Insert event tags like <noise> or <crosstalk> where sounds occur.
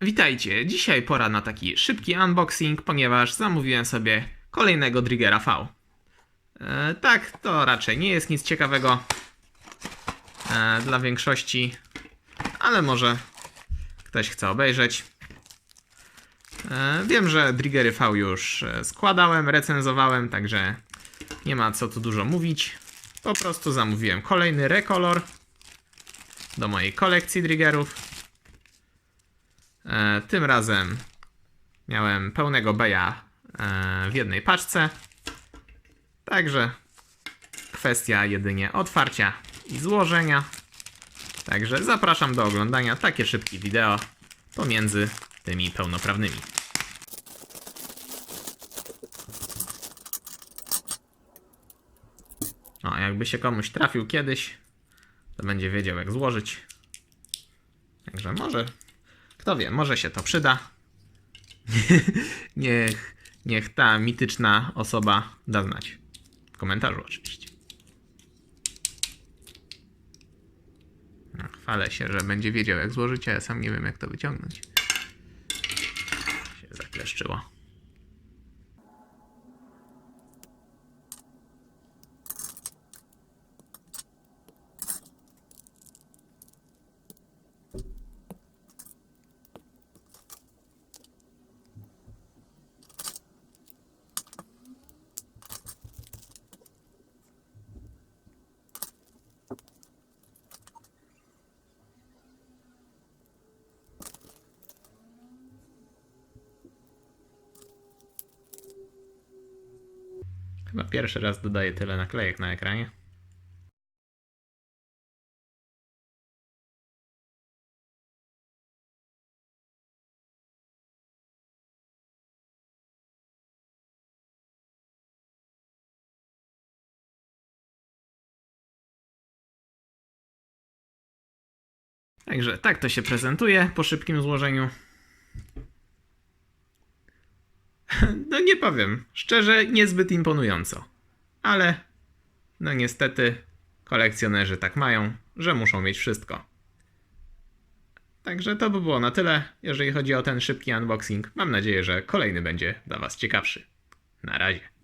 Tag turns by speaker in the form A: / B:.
A: Witajcie, dzisiaj pora na taki szybki unboxing, ponieważ zamówiłem sobie kolejnego Driggera V. E, tak, to raczej nie jest nic ciekawego e, dla większości, ale może ktoś chce obejrzeć. E, wiem, że Driggery V już e, składałem, recenzowałem, także nie ma co tu dużo mówić. Po prostu zamówiłem kolejny rekolor do mojej kolekcji Driggerów. E, tym razem miałem pełnego beja e, w jednej paczce. Także kwestia jedynie otwarcia i złożenia. Także zapraszam do oglądania takie szybkie wideo pomiędzy tymi pełnoprawnymi. O, jakby się komuś trafił kiedyś, to będzie wiedział jak złożyć. Także może kto wie, może się to przyda. <laughs> niech, niech ta mityczna osoba da znać. W komentarzu oczywiście. No, chwalę się, że będzie wiedział jak złożyć, a ja sam nie wiem jak to wyciągnąć. Się zakleszczyło. Chyba pierwszy raz dodaję tyle naklejek na ekranie. Także tak to się prezentuje po szybkim złożeniu. No nie powiem, szczerze niezbyt imponująco. Ale no niestety kolekcjonerzy tak mają, że muszą mieć wszystko. Także to by było na tyle, jeżeli chodzi o ten szybki unboxing. Mam nadzieję, że kolejny będzie dla Was ciekawszy. Na razie.